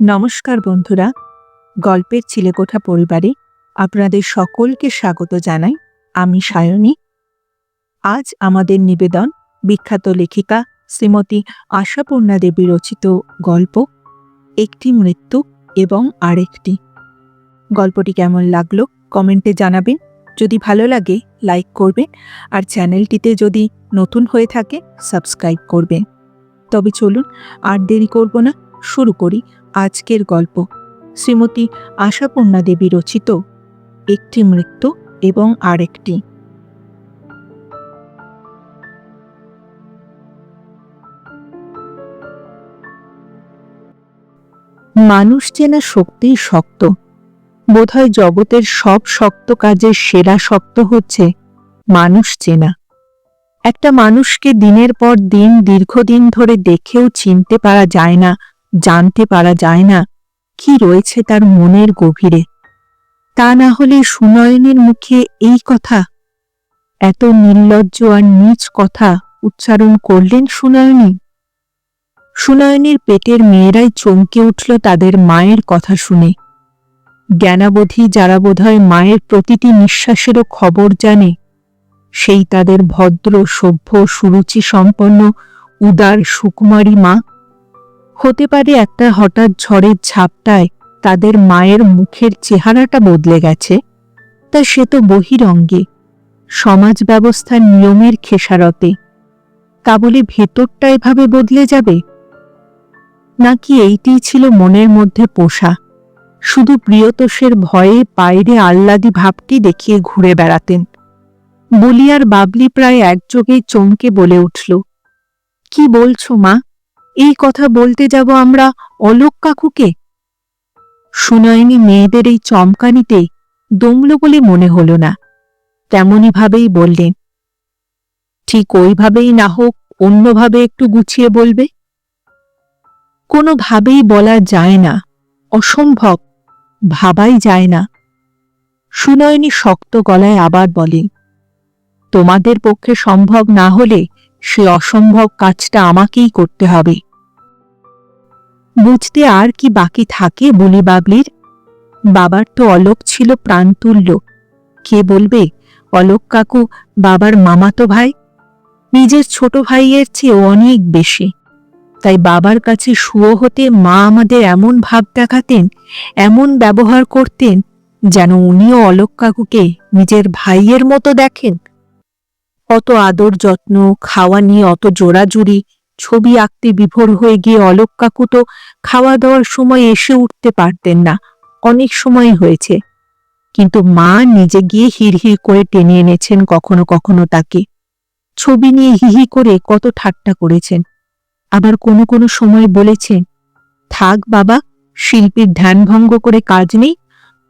নমস্কার বন্ধুরা, গল্পের চিলেকোঠা পরিবারে আপনাদের সকলকে স্বাগত জানাই আমি সায়নী। আজ আমাদের নিবেদন বিখ্যাত লেখিকা শ্রীমতী আশাপূর্ণা দেবী রচিত গল্প, একটি মৃত্যু এবং আরেকটি। গল্পটি কেমন লাগল কমেন্টে জানাবেন। যদি ভালো লাগে, লাইক করবেন আর চ্যানেলটিতে যদি নতুন হয়ে থাকে, সাবস্ক্রাইব করবেন। তবে চলুন আর দেরি করব না, শুরু করি আজকের গল্প। শ্রীমতী আশাপূর্ণা দেবী রচিত। একটি মৃত্যু এবং আরেকটি। মানুষ চেনা শক্তি শক্ত। বোধহয় জগতের সব শক্ত কাজের সেরা শক্ত হচ্ছে মানুষ চেনা। একটা মানুষকে দিনের পর দিন, দীর্ঘদিন ধরে দেখেও চিনতে পারা যায় না জানতে পারা যায় না কি রয়েছে তার মনের গভীরে। তা না হলে সুনয়নের মুখে এই কথা। এত নির্লজ্জ আর নিজ কথা উচ্চারণ করলেন সুনয়নী। সুনয়নীর পেটের মেয়েরাই চমকে উঠল তাদের মায়ের কথা শুনে। জ্ঞানাবধি যারা বোধহয় মায়ের প্রতিটি নিঃশ্বাসেরও খবর জানে, সেই তাদের ভদ্র, সভ্য, সুরুচি সম্পন্ন, উদার, সুকুমারী মা হতে পারে একটা হঠাৎ ঝড়ের ঝাপটায় তাদের মায়ের মুখের চেহারাটা বদলে গেছে। তা সে তো বহিরঙ্গে। সমাজ ব্যবস্থার নিয়মের খেসারতে। তা বলে ভেতরটা এভাবে বদলে যাবে? নাকি এইটিই ছিল মনের মধ্যে পোষা? শুধু প্রিয়তোষের ভয়ে বাইরে আহ্লাদি ভাবটি দেখিয়ে ঘুরে বেড়াতেন। বলিয়ার বাবলি প্রায় একযোগেই চমকে বলে উঠল, কি বলছো মা? এই কথা বলতে যাব আমরা অলোক কাকুকে? সুনয়নী মেয়েদের এই চমকানিতে দমল বলে মনে হল না। তেমনি ভাবেই বললেন ঠিক ওইভাবেই না হোক অন্যভাবে একটু গুছিয়ে বলবে? কোনোভাবেই বলা যায় না, অসম্ভব, ভাবাই যায় না। সুনয়নী শক্ত গলায় আবার বলেন তোমাদের পক্ষে সম্ভব না হলে সে অসম্ভব কাজটা আমাকেই করতে হবে। বুঝতে আর কি বাকি থাকে বলি বাবলির বাবার তো অলোক ছিল প্রাণতুল্য। কে বলবে, অলোক কাকু, বাবার মামাতো ভাই। নিজের ছোট ভাইয়ের চেয়ে অনেক বেশি। তাই বাবার কাছে শুয়ো হতে মা আমাদের এমন ভাব দেখাতেন, এমন ব্যবহার করতেন, যেন উনিও অলোক কাকুকে নিজের ভাইয়ের মতো দেখেন। অত আদর যত্ন, খাওয়া নিয়ে অত জোড়াজুড়ি, ছবি আঁকতে বিভোর হয়ে গিয়ে অলোক কাকু তো খাওয়া দাওয়ার সময় এসে উঠতে পারতেন না। অনেক সময় হয়েছে। কিন্তু মা নিজে গিয়ে হিরহির করে টেনে এনেছেন কখনো কখনো তাকে। ছবি নিয়ে হিহি করে কত ঠাট্টা করেছেন। আবার কোনো কোনো সময় বলেছেন, থাক বাবা, শিল্পীর ধ্যান ভঙ্গ করে কাজ নেই,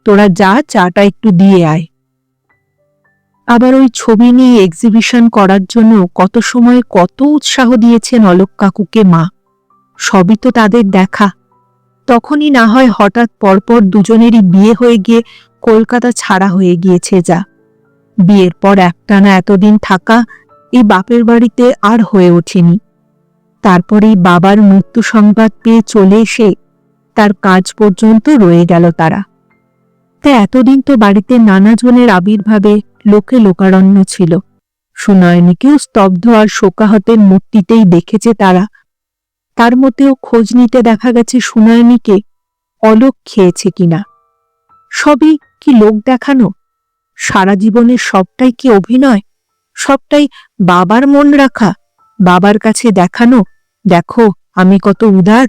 তোরা যা চাটা একটু দিয়ে আয়। আবার ওই ছবি নিয়ে এক্সিবিশন করার জন্য কত সময় কত উৎসাহ দিয়েছেন অলোক কাকুকে মা। সবই তো তাদের দেখা। তখনই না হয় হঠাৎ পরপর দুজনেরই বিয়ে হয়ে গিয়ে কলকাতা ছাড়া হয়ে গিয়েছে যা। বিয়ের পর একটানা এতদিন থাকা এই বাপের বাড়িতে আর হয়ে ওঠেনি। তারপরেই বাবার মৃত্যু সংবাদ পেয়ে চলে এসে তার কাজ পর্যন্ত রয়ে গেল তারা। তা এতদিন তো বাড়িতে নানাজনের আবির্ভাবে লোকে লোকারণ্য ছিল। সুনয়নীকেও স্তব্ধ আর শোকাহতের মূর্তিতেই দেখেছে তারা তার মধ্যেও খোঁজ নিতে দেখা গেছে সুনয়নীকে, অলোক খেয়েছে কিনা। সবই কি লোক দেখানো? সারা জীবনের সবটাই কি অভিনয়? সবটাই বাবার মন রাখা, বাবার কাছে দেখানো, দেখো, আমি কত উদার।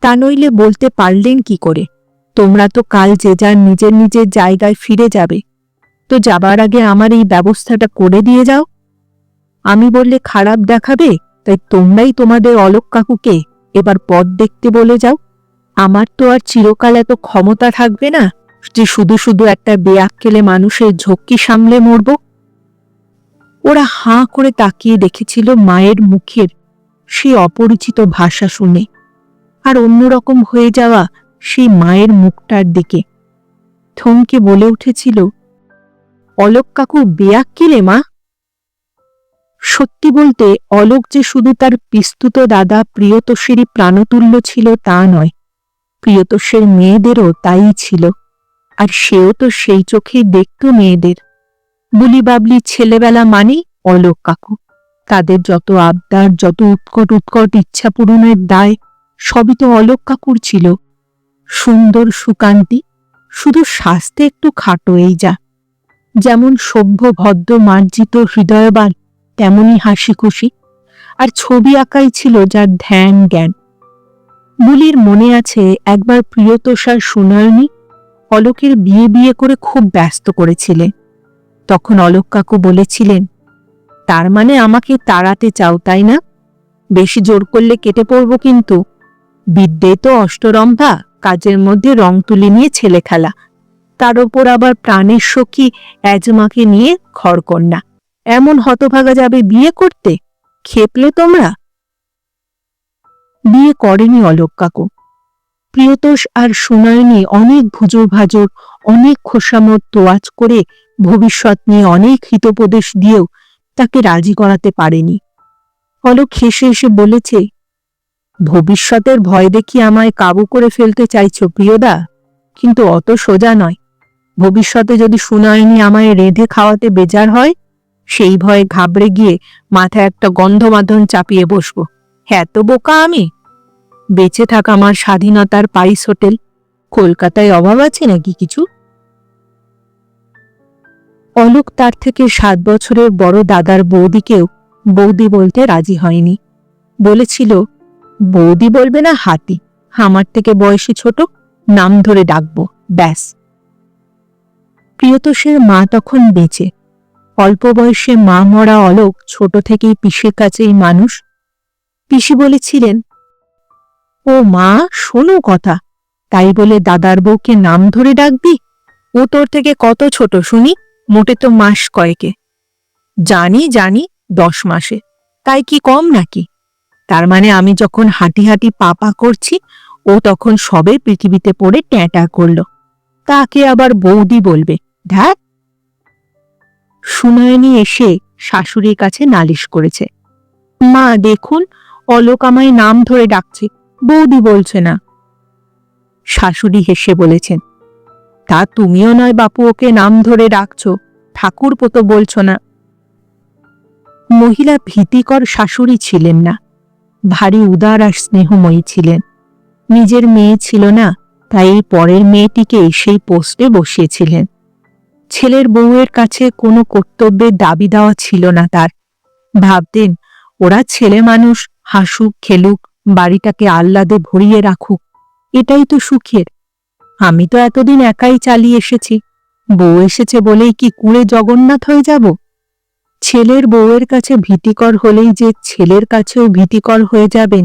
তা নইলে বলতে পারলেন কি করে? তোমরা তো কাল যে যার নিজের নিজের জায়গায় ফিরে যাবে। তো যাবার আগে আমার এই ব্যবস্থাটা করে দিয়ে যাও। আমি বললে খারাপ দেখাবে? তাই তোমরাই তোমাদের অলোক কাকুকে এবার পথ দেখতে বলে যাও। আমার তো আর চিরকাল এত ক্ষমতা থাকবে না যে শুধু শুধু একটা বেয়াক্কেলে মানুষের ঝক্কি সামলে মরব। ওরা হাঁ করে তাকিয়ে দেখেছিল মায়ের মুখের সে অপরিচিত ভাষা শুনে, আর অন্যরকম হয়ে যাওয়া সেই মায়ের মুখটার দিকে। থমকে বলে উঠেছিল, অলোক কাকু বেয়াক্কিলে মা? সত্যি বলতে অলোক যে শুধু তার পিস্তুত দাদা প্রিয়তোষেরই প্রাণতুল্য ছিল তা নয়। প্রিয়তোষের মেয়েদেরও তাই ছিল। আর সেও তো সেই চোখে দেখত মেয়েদের। বুলি বাবলি ছেলেবেলা মানেই অলোক কাকু। তাদের যত আবদার, যত উৎকট উৎকট ইচ্ছা পূরণের দায়, সবই তো অলোক কাকুর ছিল। সুন্দর সুকান্তি, শুধু স্বাস্থ্যে একটু খাটো এই যা। যেমন সভ্য ভদ্র মার্জিত হৃদয়বান তেমনই হাসি খুশি আর ছবি আঁকাই ছিল যার ধ্যান, জ্ঞান। বুলির মনে আছে একবার প্রিয়তোষার সুনয়নী অলোকের বিয়ে বিয়ে করে খুব ব্যস্ত করেছিলে। তখন অলোক কাকু বলেছিলেন, তার মানে আমাকে তাড়াতে চাও, তাই না? বেশি জোর করলে কেটে পড়ব কিন্তু। বিদ্যে তো অষ্টরম্ভা, কাজের মধ্যে রং তুলি নিয়ে ছেলে খেলা তার ওপর আবার প্রাণের সখী, অ্যাজমাকে নিয়ে খড়কন্যা। এমন হতভাগা যাবে বিয়ে করতে? খেপলে তোমরা? বিয়ে করেনি অলোক কাকু। প্রিয়তোষ আর সুনয়নী অনেক ভুজুর ভাজুর, অনেক খোসামত তোয়াজ করে ভবিষ্যৎ নিয়ে অনেক হিতোপদেশ দিয়েও তাকে রাজি করাতে পারেনি। অলোক হেসে এসে বলেছে, ভবিষ্যতের ভয় দেখি আমায় কাবু করে ফেলতে চাইছো প্রিয়দা, কিন্তু অত সোজা নয়। ভবিষ্যতে যদি সুনয়নী আমায় রেঁধে খাওয়াতে বেজার হয় সেই ভয়ে ঘাবড়ে গিয়ে মাথায় একটা গন্ধমাধন চাপিয়ে বসবো। হ্যাঁ তো বোকা আমি? বেঁচে থাকা আমার স্বাধীনতার পাইস হোটেল। কলকাতায় অভাব আছে নাকি কিছু? অলোক তার থেকে সাত বছরের বড় দাদার বৌদিকেও বৌদি বলতে রাজি হয়নি। বলেছিল, বৌদি বলবে না হাতি, আমার থেকে বয়সী ছোট, নাম ধরে ডাকবো, ব্যাস। প্রিয়তোষের মা তখন বেঁচে। অল্প বয়সে মা মরা অলোক ছোট থেকেই পিসের কাছেই মানুষ। পিসি বলেছিলেন, ও মা, শোনো কথা। তাই বলে দাদার বউকে নাম ধরে ডাকবি? ও তোর থেকে কত ছোট শুনি? মোটে তো মাস কয়েকে। জানি জানি, দশ মাসে। তাই কি কম নাকি? তার মানে আমি যখন হাঁটি হাঁটি পাপা করছি, ও তখন সবে পৃথিবীতে পড়ে ট্যাঁটা করল। তাকে আবার বৌদি বলবে ধ্যাত সুনয়নী এসে শাশুড়ির কাছে নালিশ করেছে। মা, দেখুন, অলোক আমায় নাম ধরে ডাকছে, বৌদি বলছে না। শাশুড়ি হেসে বলেছেন, তা তুমিও নয় বাপু, ওকে নাম ধরে ডাকছ ঠাকুর তো বলছ না। মহিলা ভীতিকর শাশুড়ি ছিলেন না, ভারী উদার আর স্নেহময়ী ছিলেন। নিজের মেয়ে ছিল না, তাই এই পরের মেয়েটিকে সেই পোস্টে বসিয়েছিলেন। ছেলের বউয়ের কাছে কোনো কর্তব্যের দাবি দেওয়া ছিল না তার। ভাবতেন, ওরা ছেলে মানুষ, হাসুক, খেলুক, বাড়িটাকে আহ্লাদে ভরিয়ে রাখুক, এটাই তো সুখের। আমি তো এতদিন একাই চালিয়ে এসেছি, বউ এসেছে বলেই কি কুড়ে জগন্নাথ হয়ে যাব? ছেলের বউয়ের কাছে ভীতিকর হলেই যে ছেলের কাছেও ভীতিকর হয়ে যাবেন,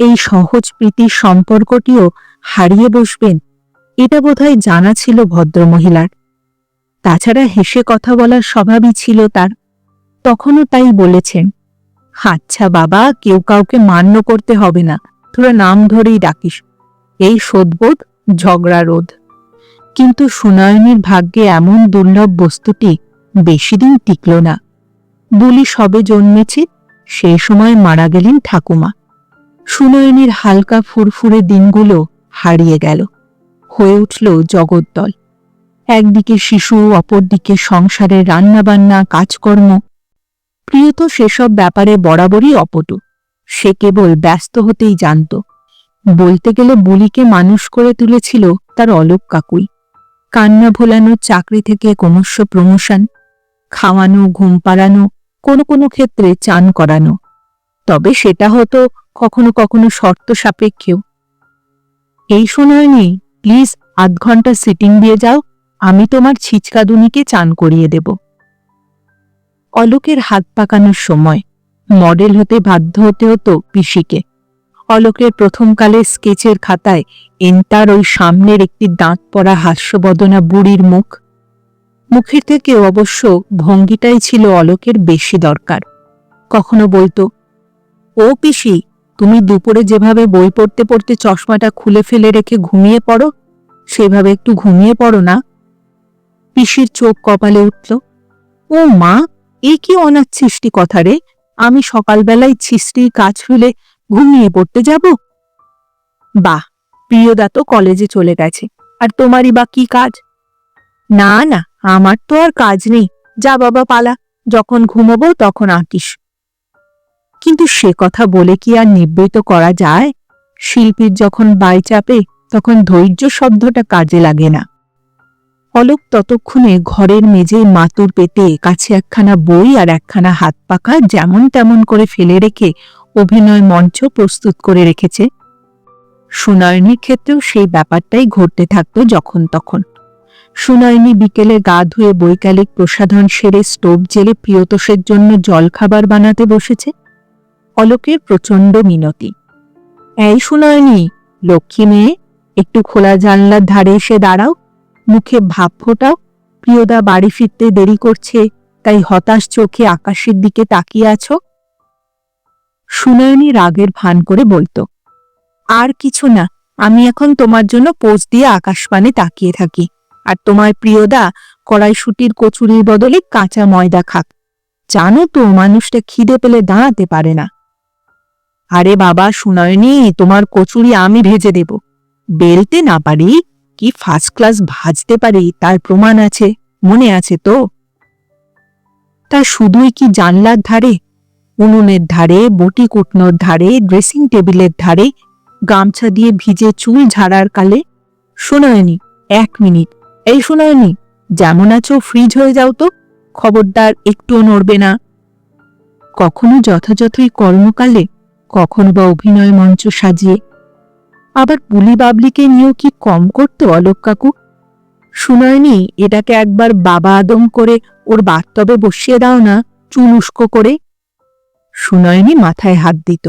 এই সহজ প্রীতির সম্পর্কটিও হারিয়ে বসবেন, এটা বোধহয় জানা ছিল ভদ্রমহিলার। তাছাড়া হেসে কথা বলার স্বভাবই ছিল তার। তখনও তাই বলেছেন আচ্ছা বাবা, কেউ কাউকে মান্য করতে হবে না, তোরা নাম ধরেই ডাকিস। এই শোধবোধ ঝগড়া রোধ। কিন্তু সুনয়নীর ভাগ্যে এমন দুর্লভ বস্তুটি বেশি দিন টিকল না। বুলি সবে জন্মেছে সেই সময় মারা গেলেন ঠাকুমা। সুনয়নীর হালকা ফুরফুরে দিনগুলো হারিয়ে গেল। হয়ে উঠল জগদ্দল। একদিকে শিশু, অপরদিকে সংসারের রান্নাবান্না, কাজকর্ম। প্রিয় তো সেসব ব্যাপারে বরাবরই অপটু। সে কেবল ব্যস্ত হতেই জানত। বলতে গেলে বুলিকে মানুষ করে তুলেছিল তার অলোক কাকুই। কান্না ভোলানোর চাকরি থেকে ক্রমশ প্রমোশন, খাওয়ানো, ঘুম পাড়ানো, কোনো কোনো ক্ষেত্রে চান করানো। তবে সেটা হতো কখনো কখনো শর্ত সাপেক্ষেও। এই সময় নেই প্লিজ আধ ঘণ্টা সিটিং দিয়ে যাও। আমি তোমার ছিচকাদুনিকে চান করিয়ে দেব। অলোকের হাত পাকানোর সময় মডেল হতে বাধ্য হতে হতো পিসিকে। অলোকের প্রথমকালে স্কেচের খাতায় এন্তার ওই সামনের একটি দাঁত পড়া হাস্যবদনা বুড়ির মুখ। মুখের থেকেও অবশ্য ভঙ্গিটাই ছিল অলোকের বেশি দরকার। কখনো বলতো, ও পিসি, তুমি দুপুরে যেভাবে বই পড়তে পড়তে চশমাটা খুলে ফেলে রেখে ঘুমিয়ে পড়ো, সেভাবে একটু ঘুমিয়ে পড়ো না। পিসির চোখ কপালে উঠল। ও মা, এ কি অনাচ্ছিষ্টি কথা রে? আমি সকালবেলায় ছিষ্টির কাজ ফেলে ঘুমিয়ে পড়তে যাব? বাহ, প্রিয়দা তো কলেজে চলে গেছে, আর তোমারই বা কি কাজ? না না, আমার তো আর কাজ নেই। যা বাবা পালা, যখন ঘুমোবো তখন আঁকিস কিন্তু সে কথা বলে কি আর নিবৃত করা যায়? শিল্পীর যখন বাই চাপে, তখন ধৈর্য শব্দটা কাজে লাগে না। অলোক ততক্ষণে ঘরের মেঝে মাতুর পেতে কাছে একখানা বই আর একখানা হাত পাখা যেমন তেমন করে ফেলে রেখে অভিনয় মঞ্চ প্রস্তুত করে রেখেছে। সুনয়নীর ক্ষেত্রেও সেই ব্যাপারটাই ঘটতে থাকতো যখন তখন। সুনয়নী বিকেলে গা ধুয়ে বৈকালিক প্রসাধন সেরে স্টোভ জেলে প্রিয়তোষের জন্য জলখাবার বানাতে বসেছে। অলোকের প্রচণ্ড মিনতি। এই সুনয়নী, লক্ষ্মী মেয়ে, একটু খোলা জানলার ধারে এসে দাঁড়াও। মুখে ভাব ফোটাও। প্রিয়দা বাড়ি ফিরতে দেরি করছে, তাই হতাশ চোখে আকাশের দিকে তাকিয়ে আছো। সুনয়নী রাগের ভান করে বলতো, আর কিছু না, আমি এখন তোমার জন্য পোজ দিয়ে আকাশপানে তাকিয়ে থাকি। আর তোমার প্রিয়দা কড়াইশুটির কচুরির বদলে কাঁচা ময়দা খাক। জানো তো, মানুষটা খিদে পেলে দাঁড়াতে পারে না। আরে বাবা, সুনয়নী, তোমার কচুরি আমি ভেজে দেব। বেলতে না পারি? কি ফার্স্ট ক্লাস ভাজতে পারি তার প্রমাণ আছে? মনে আছে তো? তা শুধুই কি জানলার ধারে, উনুনের ধারে, বটি কুটনোর ধারে ড্রেসিং টেবিলের ধারে, গামছা দিয়ে ভিজে চুল ঝাড়ার কালে? শোনায়নি, এক মিনিট। এই শোনায়নি, যেমন আছো ফ্রিজ হয়ে যাও তো, খবরদার একটুও নড়বে না। কখনো যথাযথই কর্মকালে, কখনো বা অভিনয় মঞ্চ সাজিয়ে আবার পুলি বাবলিকে নিয়েও কি কম করত, অলোক কাকু? শুনয়নি, এটাকে একবার বাবা আদম করে ওর বাস্তবে বসিয়ে দাও না, চুল উস্কো করে। সুনয়নী মাথায় হাত দিত।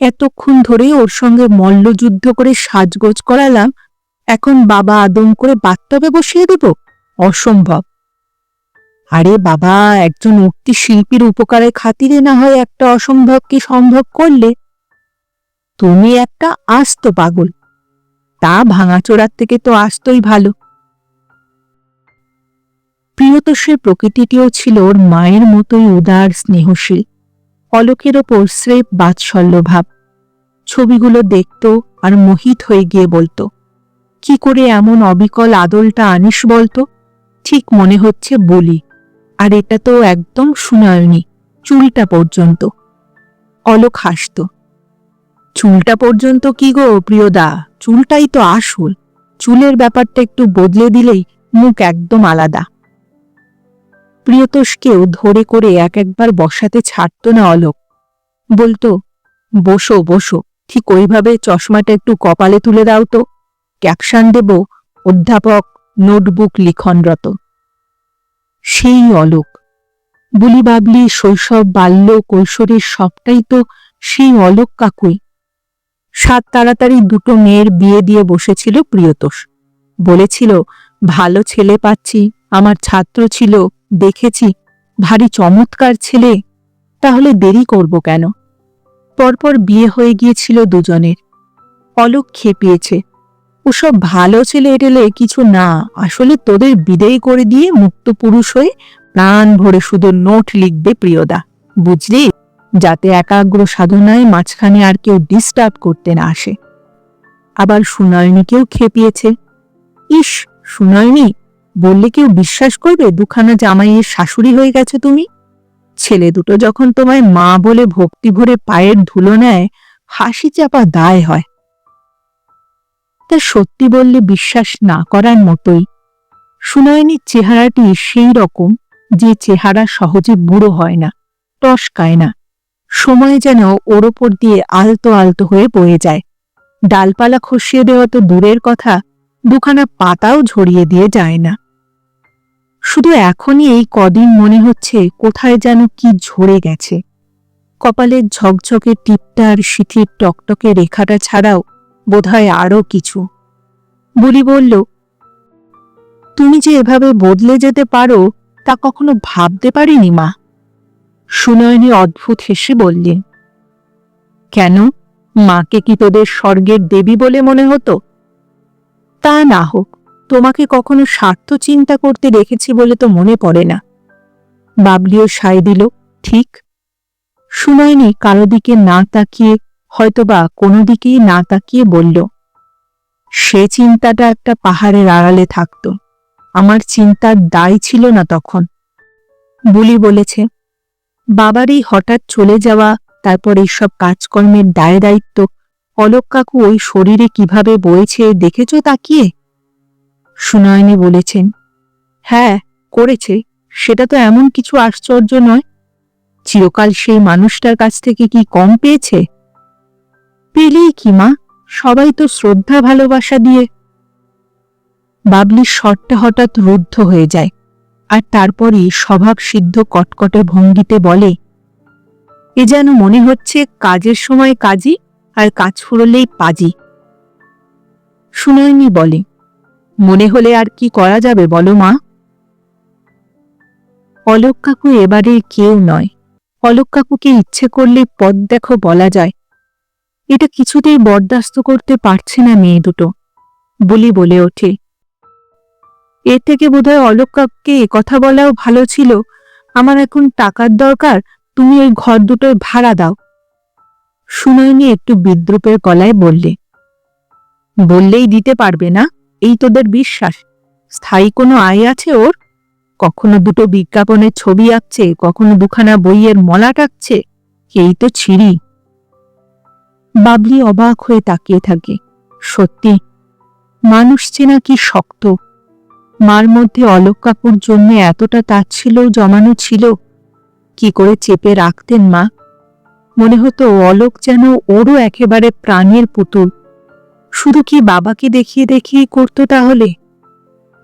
এতক্ষণ ধরে ওর সঙ্গে মল্লযুদ্ধ করে সাজগোজ করালাম, এখন বাবা আদম করে বাস্তবে বসিয়ে দেব? অসম্ভব। আরে বাবা, একজন উক্তি শিল্পীর উপকারের খাতিরে না হয় একটা অসম্ভবকে সম্ভব করলে? তুমি একটা আস্ত পাগল। তা ভাঙাচোরার থেকে তো আস্তই ভালো। প্রিয়তোষের প্রকৃতিটিও ছিল ওর মায়ের মতোই উদার, স্নেহশীল। অলোকের ওপর স্রেফ বাৎসল্য ভাব ছবিগুলো দেখত আর মোহিত হয়ে গিয়ে বলতো, কি করে এমন অবিকল আদলটা আনিস বলতো? ঠিক মনে হচ্ছে বলি। আর এটা তো একদম শুনায়নি, চুলটা পর্যন্ত। অলোক হাসত। চুলটা পর্যন্ত কি গো, প্রিয়দা? চুলটাই তো আসল। চুলের ব্যাপারটা একটু বদলে দিলেই মুখ একদম আলাদা। প্রিয়তোষকেও ধরে করে এক একবার বসাতে ছাড়ত না অলোক। বলতো, বসো বসো, ঠিক ওইভাবে চশমাটা একটু কপালে তুলে দাও তো। ক্যাপশন দেব, অধ্যাপক নোটবুক লিখনরত। সেই অলোক। বুলি বাবলি শৈশব, বাল্য, কৈশোরের সবটাই তো সেই অলোক কাকুই। সাত তাড়াতাড়ি দুটো মেয়ের বিয়ে দিয়ে বসেছিল প্রিয়তোষ। বলেছিল, ভালো ছেলে পাচ্ছি, আমার ছাত্র ছিল, দেখেছি, ভারী চমৎকার ছেলে, তাহলে দেরি করব কেন? পরপর বিয়ে হয়ে গিয়েছিল দুজনের। অলোক খেপিয়েছে, ওসব ভালো ছেলে এটেলে কিছু না, আসলে তোদের বিদেয় করে দিয়ে মুক্ত পুরুষ হয়ে প্রাণ ভরে শুধু নোট লিখবে প্রিয়দা, বুঝলি? যাতে একাগ্র সাধনায় মাঝখানে আর কেউ ডিস্টার্ব করতে না আসে। আবার সুনয়নীকেও খেপিয়েছে। ইস, সুনয়নী, বললে কেউ বিশ্বাস করবে দুখানা জামাইয়ের শাশুড়ি হয়ে গেছে তুমি? ছেলে দুটো যখন তোমায় মা বলে ভক্তি ভরে পায়ের ধুলো নেয়, হাসি চাপা দায় হয়। তা সত্যি বললে বিশ্বাস না করার মতোই। সুনয়নীর চেহারাটি সেই রকম, যে চেহারা সহজে বুড়ো হয় না, টসকায় না। সময় যেন ওর ওপর দিয়ে আলতো আলতো হয়ে বয়ে যায়। ডালপালা খসিয়ে দেওয়া তো দূরের কথা, দুখানা পাতাও ঝরিয়ে দিয়ে যায় না। শুধু এখনই এই কদিন মনে হচ্ছে কোথায় যেন কি ঝরে গেছে। কপালের ঝকঝকে টিপটার শিথির টকটকে রেখাটা ছাড়াও বোধহয় আরও কিছু। বুলি বলল, তুমি যে এভাবে বদলে যেতে পারো, তা কখনো ভাবতে পারিনি মা? সুনয়নী অদ্ভুত হেসে বললেন কেন? মাকে কি তোদের স্বর্গের দেবী বলে মনে হতো? তা না হোক, তোমাকে কখনো স্বার্থ চিন্তা করতে দেখেছি বলে তো মনে পড়ে না। বাবলিও সায় দিল, ঠিক। সুনয়নী কারও দিকে না তাকিয়ে, হয়তোবা কোনো দিকেই না তাকিয়ে বলল, সে চিন্তাটা একটা পাহাড়ের আড়ালে থাকত। আমার চিন্তার দায় ছিল না তখন। বুলি বলেছে বাবার এই হঠাৎ চলে যাওয়া, তারপর এইসব কাজকর্মের দায় দায়িত্ব, অলোক কাকু ওই শরীরে কীভাবে বয়েছে দেখেছ তাকিয়ে? সুনয়নী বলেছেন হ্যাঁ করেছে, সেটা তো এমন কিছু আশ্চর্য নয়। চিরকাল সেই মানুষটার কাছ থেকে কি কম পেয়েছে? পেলেই কি মা, সবাই তো শ্রদ্ধা ভালোবাসা দিয়ে। বাবলির স্বরটা হঠাৎ রুদ্ধ হয়ে যায়। আর তারপরই স্বভাব সিদ্ধ কটকটে ভঙ্গিতে বলে, এ যেন মনে হচ্ছে কাজের সময় কাজী আর কাজ ফুরলেই পাজি। সুনয়নী বলে, মনে হলে আর কি করা যাবে বলো মা? অলোক কাকু এবারে কেউ নয়। অলোক কাকুকে ইচ্ছে করলে পদ দেখো বলা যায়। এটা কিছুতেই বরদাস্ত করতে পারছে না মেয়ে দুটো। বলি বলে ওঠে এর থেকে বোধহয় অলোক কাকুকে কথা বলাও ভালো ছিল। আমার এখন টাকার দরকার, তুমি ওই ঘর দুটোর ভাড়া দাও। সুনয়নী একটু বিদ্রুপের গলায় বললে, বললেই দিতে পারবে না, এই তোদের বিশ্বাস। স্থায়ী কোনো আয় আছে ওর? কখনো দুটো বিজ্ঞাপনের ছবি আঁকছে, কখনো দুখানা বইয়ের মলা টাকছে, এই তো ছিঁড়ি বাবলি অবাক হয়ে তাকিয়ে থাকে। সত্যি, মানুষ চেনা কি শক্ত? মার মধ্যে অলোক কাকুর জন্য এতটা তাচ্ছিল জমানো ছিল। কি করে চেপে রাখতেন মা? মনে হতো অলোক যেন ওরও একেবারে প্রাণের পুতুল। শুধু কি বাবাকে দেখিয়ে দেখিয়ে করতো তাহলে?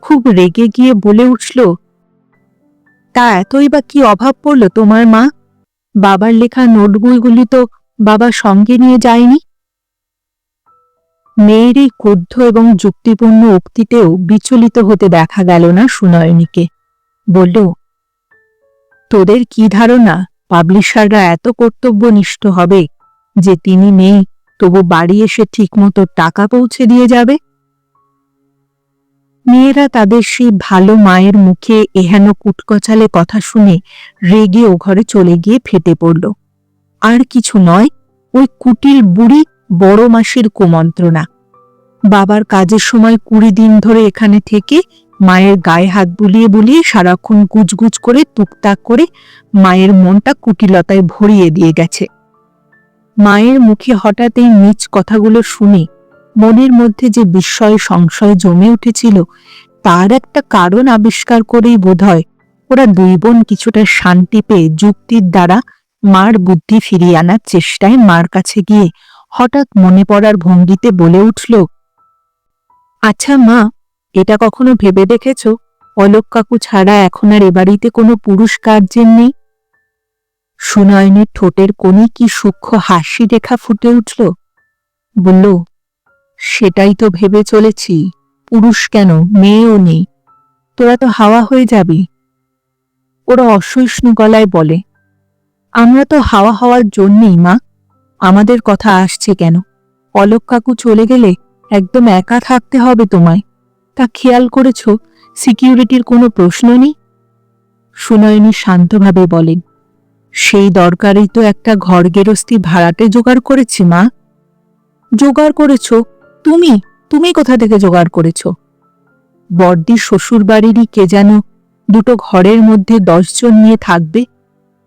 খুব রেগে গিয়ে বলে উঠল, তা এতই বা কি অভাব পড়ল তোমার মা? বাবার লেখা নোটবইগুলি তো বাবা সঙ্গে নিয়ে যায়নি? মেয়ের এই ক্রুদ্ধ এবং যুক্তিপূর্ণ উক্তিতেও বিচলিত হতে দেখা গেল না সুনয়নীকে। বলল, তোদের কি ধারণা, পাবলিশাররা এত কর্তব্যনিষ্ঠ হবে যে তিনি নেই, তবু বাড়ি এসে ঠিকমতো টাকা পৌঁছে দিয়ে যাবে? মেয়েরা তাদের সেই ভালো মায়ের মুখে এহেন কুটকচালে কথা শুনে রেগে ও ঘরে চলে গিয়ে ফেটে পড়ল। আর কিছু নয়, ওই কুটির বুড়ি বড় মাসির কুমন্ত্রণা। বাবার কাজের সময় কুড়ি দিন ধরে এখানে থেকে মায়ের গায়ে হাত বুলিয়ে বুলিয়ে সারাক্ষণ গুজগুজ করে টুকটাক করে মায়ের মনটা কুটিলতায় ভরিয়ে দিয়ে গেছে। মায়ের মুখে হঠাৎ এই নিচ কথাগুলো শুনে মনের মধ্যে যে বিস্ময়, সংশয় জমে উঠেছিল, তার একটা কারণ আবিষ্কার করেই বোধহয় ওরা দুই বোন কিছুটা শান্তি পেয়ে যুক্তির দ্বারা মার বুদ্ধি ফিরিয়ে আনার চেষ্টায় মার কাছে গিয়ে হঠাৎ মনে পড়ার ভঙ্গিতে বলে উঠল আচ্ছা মা, এটা কখনো ভেবে দেখেছ? অলোক কাকু ছাড়া এখন আর এ বাড়িতে কোনো পুরুষ কার্যের নেই? সুনয়নের ঠোঁটের কোণে কি সূক্ষ্ম হাসি রেখা ফুটে উঠল। বলল, সেটাই তো ভেবে চলেছি। পুরুষ কেন? মেয়েও নেই। তোরা তো হাওয়া হয়ে যাবি। ওরা অসহিষ্ণু গলায় বলে, আমরা তো হাওয়া হওয়ার জন্যেই মা। আমাদের কথা আসছে কেন? অলোক কাকু চলে গেলে একদম একা থাকতে হবে তোমায়। তা খেয়াল করেছ, সিকিউরিটির কোনো প্রশ্ন নেই? সুনয়নী শান্তভাবে বলেন সেই দরকারেই তো একটা ঘর গেরস্তি ভাড়াটে জোগাড় করেছি, মা। জোগাড় করেছ? তুমি? তুমি কোথা থেকে জোগাড় করেছ? বর্দির শ্বশুর বাড়িরই কে যেন দুটো ঘরের মধ্যে দশজন নিয়ে থাকবে।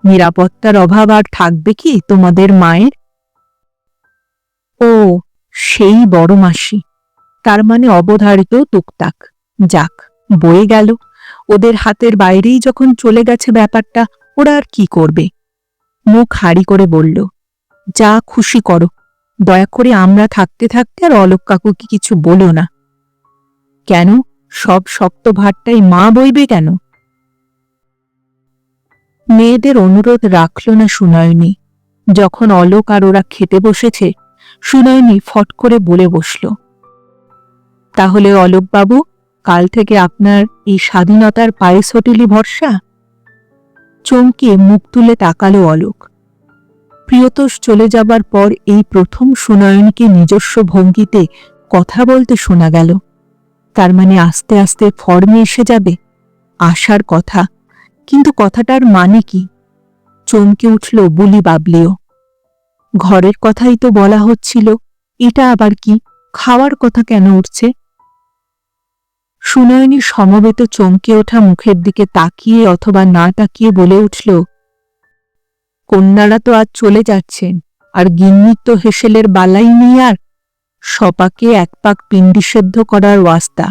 নিরাপত্তার অভাব আর থাকবে কি তোমাদের মায়ের? ও, সেই বড় মাসি। তার মানে অবধারিত টুকটাক যাক, বয়ে গেল। ওদের হাতের বাইরেই যখন চলে গেছে ব্যাপারটা, ওরা আর কি করবে? মুখ হাড়ি করে বলল, যা খুশি করো। দয়া করে আমরা থাকতে থাকতে আর অলোক কাকুকে কিছু বলো না। কেন? সব শক্ত ভারটাই মা বইবে কেন? মেয়েদের অনুরোধ রাখল না সুনয়নী। যখন অলোক আর ওরা খেতে বসেছে সুনয়নী ফট করে বলে বসল। তাহলে অলোকবাবু, কাল থেকে আপনার এই স্বাধীনতার পায়েস হোটেলই ভরসা? চমকে মুখ তুলে তাকালো অলোক। প্রিয়তোষ চলে যাবার পর এই প্রথম সুনয়নকে নিজস্ব ভঙ্গিতে কথা বলতে শোনা গেল। তার মানে আস্তে আস্তে ফর্মে এসে যাবে? আশার কথা। কিন্তু কথাটার মানে কি? চমকে উঠল বুলি বাবলিও। ঘরের কথাই তো বলা হচ্ছিল, এটা আবার কি? খাওয়ার কথা কেন উঠছে? সুনয়নী সমবেত চমকে ওঠা মুখের দিকে তাকিয়ে অথবা না তাকিয়ে বলে উঠল, কন্যারা তো আজ চলে যাচ্ছেন, আর গিন্নির তো হেসেলের বালাই নেই আর। সপাকে এক পাক পিণ্ডি সেদ্ধ করার ওয়াস্তা।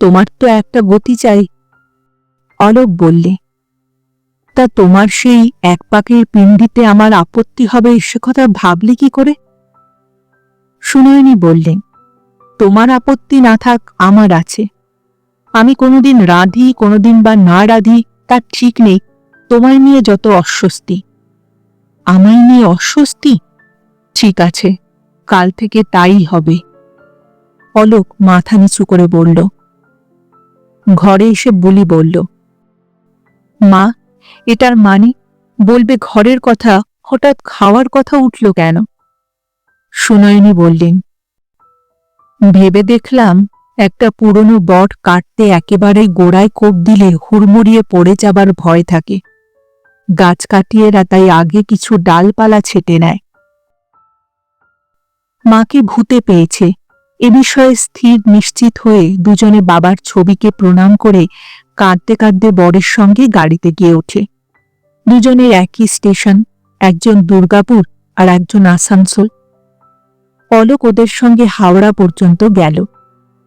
তোমার তো একটা গতি চাই। অলোক বললে তা তোমার সেই এক পাকের পিণ্ডিতে আমার আপত্তি হবে সে কথা ভাবলে কি করে? সুনয়নী বললেন তোমার আপত্তি না থাক, আমার আছে। আমি কোনোদিন রাঁধি, কোনোদিন বা না রাঁধি, তার ঠিক নেই। তোমায় নিয়ে যত অস্বস্তি। আমায় নিয়ে অস্বস্তি? ঠিক আছে, কাল থেকে তাই হবে। অলোক মাথা নিচু করে বলল। ঘরে এসে বলি বলল, মা এটার মানে? বলবে ঘরের কথা, হঠাৎ খাওয়ার কথা উঠল কেন? সুনয়নী বললেন, ভেবে দেখলাম একটা পুরনো বট কাটতে একেবারে গোড়ায় কোপ দিলে হুড়মুড়িয়ে পড়ে যাবার ভয় থাকে। গাছ কাটিয়েরা তাই আগে কিছু ডালপালা ছেটে নেয়। মাকে ভূতে পেয়েছে। এ বিষয়ে স্থির নিশ্চিত হয়ে দুজনে বাবার ছবিকে প্রণাম করে কাঁদতে কাঁদতে বরের সঙ্গে গাড়িতে গিয়ে ওঠে। দুজনের একই স্টেশন, একজন দুর্গাপুর আর একজন আসানসোল। পলক ওদের সঙ্গে হাওড়া পর্যন্ত গেল।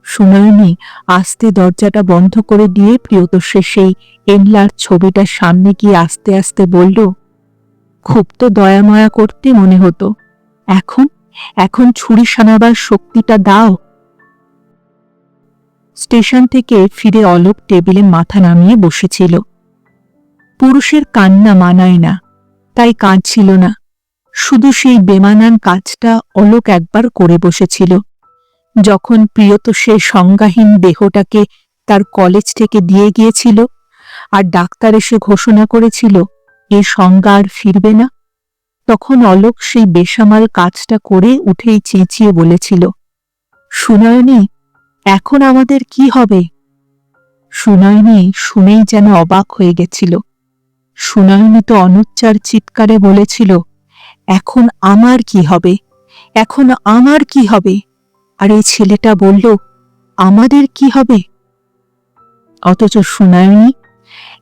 সুনয়নী আস্তে দরজাটা বন্ধ করে দিয়ে প্রিয়তোষের সেই এনলার ছবিটা সামনে গিয়ে আস্তে আস্তে বলল, খুব তো দয়াময়া করতে মনে হতো। এখন এখন ছুরি সানাবার শক্তিটা দাও। স্টেশন থেকে ফিরে অলোক টেবিলে মাথা নামিয়ে বসেছিল। পুরুষের কান্না মানায় না, তাই কাঁদছিল না। শুধু সেই বেমানান কাজটা অলোক একবার করে বসেছিল। যখন প্রিয়তোষে সংজ্ঞাহীন দেহটাকে তার কলেজ থেকে দিয়ে গিয়েছিল আর ডাক্তার এসে ঘোষণা করেছিল, এ সংজ্ঞা আর ফিরবে না। তখন অলোক সেই বেসামাল কাজটা করে উঠেই চেঁচিয়ে বলেছিল, সুনয়নী, এখন আমাদের কি হবে? সুনয়নী শুনেই যেন অবাক হয়ে গেছিল। সুনয়নী তো অনুচ্চার চিৎকারে বলেছিল, এখন আমার কি হবে? এখন আমার কি হবে? আর এই ছেলেটা বলল, আমাদের কি হবে? অথচ সুনায়নী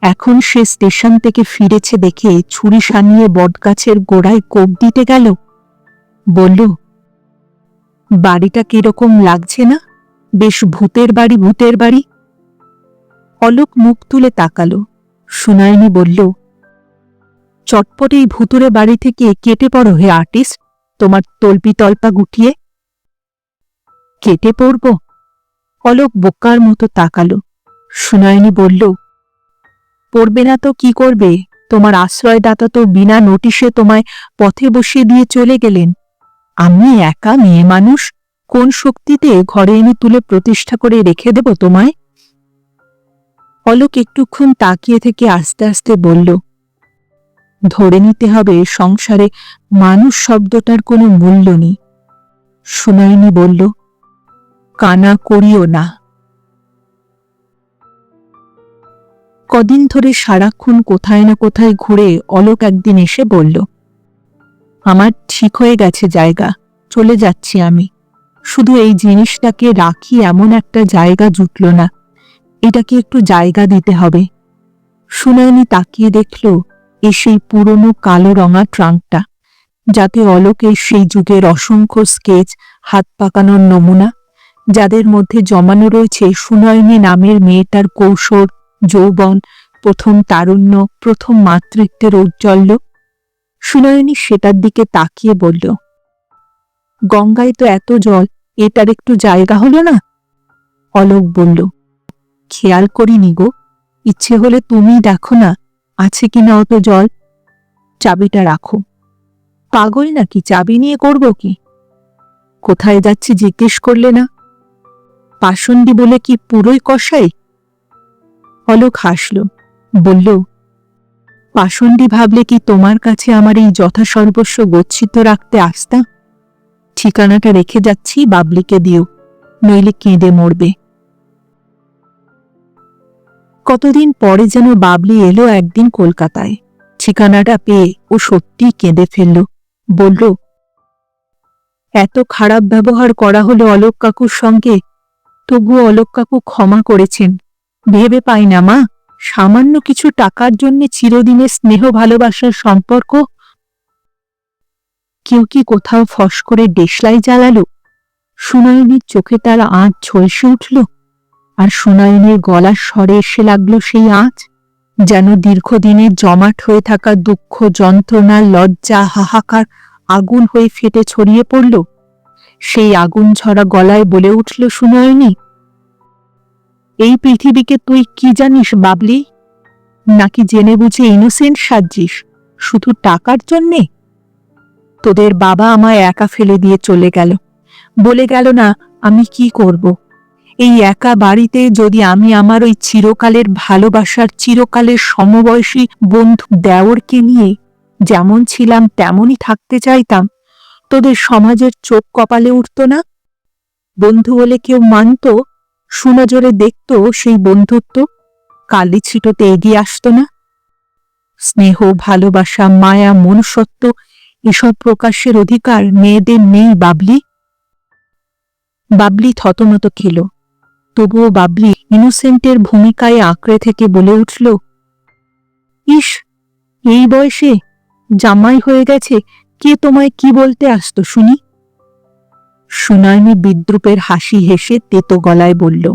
এখন সে স্টেশন থেকে ফিরেছে দেখে ছুরি সানিয়ে বটগাছের গোড়ায় কোপ দিতে গেল। বলল, বাড়িটা কীরকম লাগছে না? বেশ ভূতের বাড়ি ভূতের বাড়ি। অলোক মুখ তুলে তাকালো। সুনায়নী বলল চটপট এই ভুতুরে বাড়ি থেকে কেটে পড়ো হে আর্টিস্ট, তোমার তল্পি তল্পা গুটিয়ে। কেটে পড়ব? অলোক বোকার মতো তাকালো। সুনয়নী বলল, পড়বে না তো কি করবে? তোমার আশ্রয়দাতা তো বিনা নোটিশে তোমায় পথে বসিয়ে দিয়ে চলে গেলেন। আমি একা মেয়ে মানুষ, কোন শক্তিতে ঘরে এনে তুলে প্রতিষ্ঠা করে রেখে দেব তোমায়? অলোক একটুক্ষণ তাকিয়ে থেকে আস্তে আস্তে বলল ধরে নিতে হবে সংসারে মানুষ শব্দটার কোনো মূল্য নেই। সুনয়নী বলল, কানা করিও না। কদিন ধরে সারাক্ষণ কোথায় না কোথায় ঘুরে অলোক একদিন এসে বলল, আমার ঠিক হয়ে গেছে জায়গা, চলে যাচ্ছি আমি। শুধু এই জিনিসটাকে রাখি এমন একটা জায়গা জুটল না, এটাকে একটু জায়গা দিতে হবে। সুনয়নী তাকিয়ে দেখল এ সেই পুরনো কালো রঙা ট্রাঙ্কটা, যাতে অলোকের সেই যুগের অসংখ্য স্কেচ, হাত পাকানোর নমুনা, যাদের মধ্যে জমানো রয়েছে সুনয়নী নামের মেয়েটার কৌশল, যৌবন, প্রথম তারুণ্য, প্রথম মাতৃত্বের ঔজ্জ্বল্য। সুনয়নী সেটার দিকে তাকিয়ে বলল, গঙ্গায় তো এত জল, এটার একটু জায়গা হলো না? অলোক বলল, খেয়াল করিনি গো, ইচ্ছে হলে তুমি দেখো না। আছে কিনা অত জল? চাবিটা রাখো। পাগল নাকি? চাবি নিয়ে করব কি? কোথায় যাচ্ছি জিজ্ঞেস করলে না? পাষণ্ডী বলে কি পুরোই কষাই? অলোক হাসল, বলল, পাষণ্ডী ভাবলে কি তোমার কাছে আমার এই যথাসর্বস্ব গচ্ছিত রাখতে আসতা ঠিকানাটা রেখে যাচ্ছি, বাবলিকে দিও, নইলে কেঁদে মরবে। কতদিন পরে যেন বাবলি এলো একদিন কলকাতায়। ঠিকানাটা পেয়ে ও সত্যি কেঁদে ফেলল। বলল, এত খারাপ ব্যবহার করা হলো অলোক কাকুর সঙ্গে। তবুও অলোক কাকু ক্ষমা করেছেন। ভেবে পাই না মা, সামান্য কিছু টাকার জন্য চিরদিনের স্নেহ ভালোবাসার সম্পর্ক। কেউ কি কোথাও ফস করে দেশলাই জ্বালালো? সুনয়নীর চোখে তার আঁচ ঝলসে উঠল। আর সুনয়নীর গলার স্বরে এসে লাগল সেই আঁচ, যেন দীর্ঘদিনের জমাট হয়ে থাকা দুঃখ যন্ত্রণা লজ্জা, হাহাকার, আগুন হয়ে ফেটে ছড়িয়ে পড়ল। সেই আগুন ঝরা গলায় বলে উঠল, সুনয়নী, এই পৃথিবীকে তুই কি জানিস, বাবলি? নাকি জেনে বুঝে ইনোসেন্ট সাজছিস, শুধু টাকার জন্যে? তোদের বাবা আমায় একা ফেলে দিয়ে চলে গেল। বলে গেল, না, আমি কি করব? এই একা বাড়িতে যদি আমি আমার ওই চিরকালের ভালোবাসার চিরকালের সমবয়সী বন্ধু দেওরকে নিয়ে যেমন ছিলাম, তেমনই থাকতে চাইতাম, তোদের সমাজের চোখ কপালে উঠত না? বন্ধু বলে কেউ মানত? সুনজরে দেখত সেই বন্ধুত্ব? কালি ছিটোতে এগিয়ে আসতো না? স্নেহ, ভালোবাসা, মায়া, মনুষ্যত্ব, এসব প্রকাশের অধিকার মেয়েদের নেই, বাবলি। বাবলি থতমত খেল। তবুও বাবলি ইনোসেন্টের ভূমিকায় আঁকড়ে থেকে বলে উঠল, ইস, এই বয়সে জামাই হয়ে গেছে, কে তোমায় কি বলতে আসতো শুনি? সুনয়নী বিদ্রুপের হাসি হেসে তেতো গলায় বলল,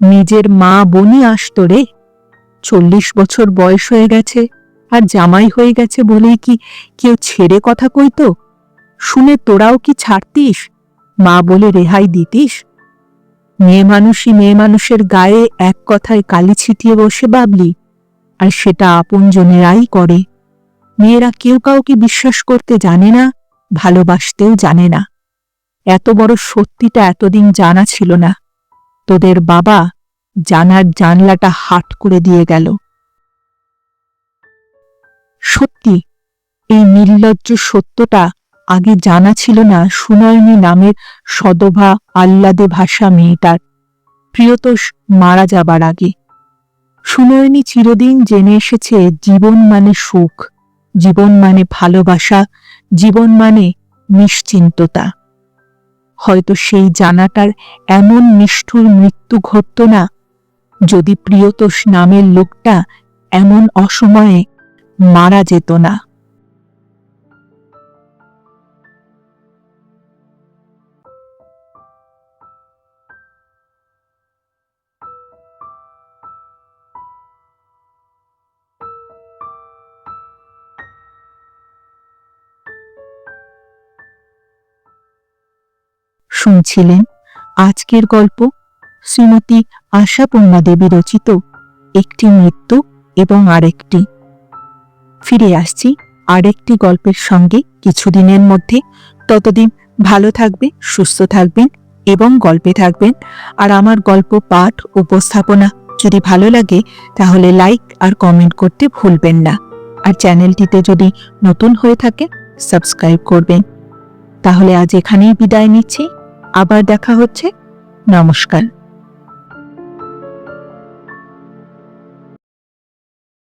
নিজের মা বনি আসতো রে, চল্লিশ বছর বয়স হয়ে গেছে, আর জামাই হয়ে গেছে বলেই কি কেউ ছেড়ে কথা কইতো? শুনে তোরাও কি ছাড়তিস? মা বলে রেহাই দিতিস? মেয়ে মানুষই মেয়ে মানুষের গায়ে এক কথায় কালি ছিটিয়ে বসে বাবলি, আর সেটা আপনজনেরাই করে। মেয়েরা কেউ কাউকে বিশ্বাস করতে জানে না, ভালোবাসতেও জানে না। এত বড় সত্যিটা এতদিন জানা ছিল না। তোদের বাবা জানার জানলাটা হাট করে দিয়ে গেল। সত্যি, এই নির্লজ্জ সত্যটা আগে জানা ছিল না সুনয়নী নামের সদভা আহ্লাদে ভাষা মেয়েটার। প্রিয়তোষ মারা যাবার আগে। সুনয়নী চিরদিন জেনে এসেছে জীবন মানে সুখ, জীবন মানে ভালোবাসা, জীবন মানে নিশ্চিন্ততা। হয়তো সেই জানাটার এমন নিষ্ঠুর মৃত্যু ঘটত না, যদি প্রিয়তোষ নামের লোকটা এমন অসময়ে মারা যেত না। শুনছিলেন আজকের গল্প শ্রীমতী আশাপূর্ণা দেবী রচিত একটি মৃত্যু এবং আরেকটি। ফিরে আসছি আরেকটি গল্পের সঙ্গে কিছুদিনের মধ্যে। ততদিন ভালো থাকবে সুস্থ থাকবেন এবং গল্পে থাকবেন। আর আমার গল্প পাঠ উপস্থাপনা যদি ভালো লাগে, তাহলে লাইক আর কমেন্ট করতে ভুলবেন না। আর চ্যানেলটিতে যদি নতুন হয়ে থাকে, সাবস্ক্রাইব করবেন। তাহলে আজ এখানেই বিদায় নিচ্ছি। আবার দেখা হচ্ছে। নমস্কার।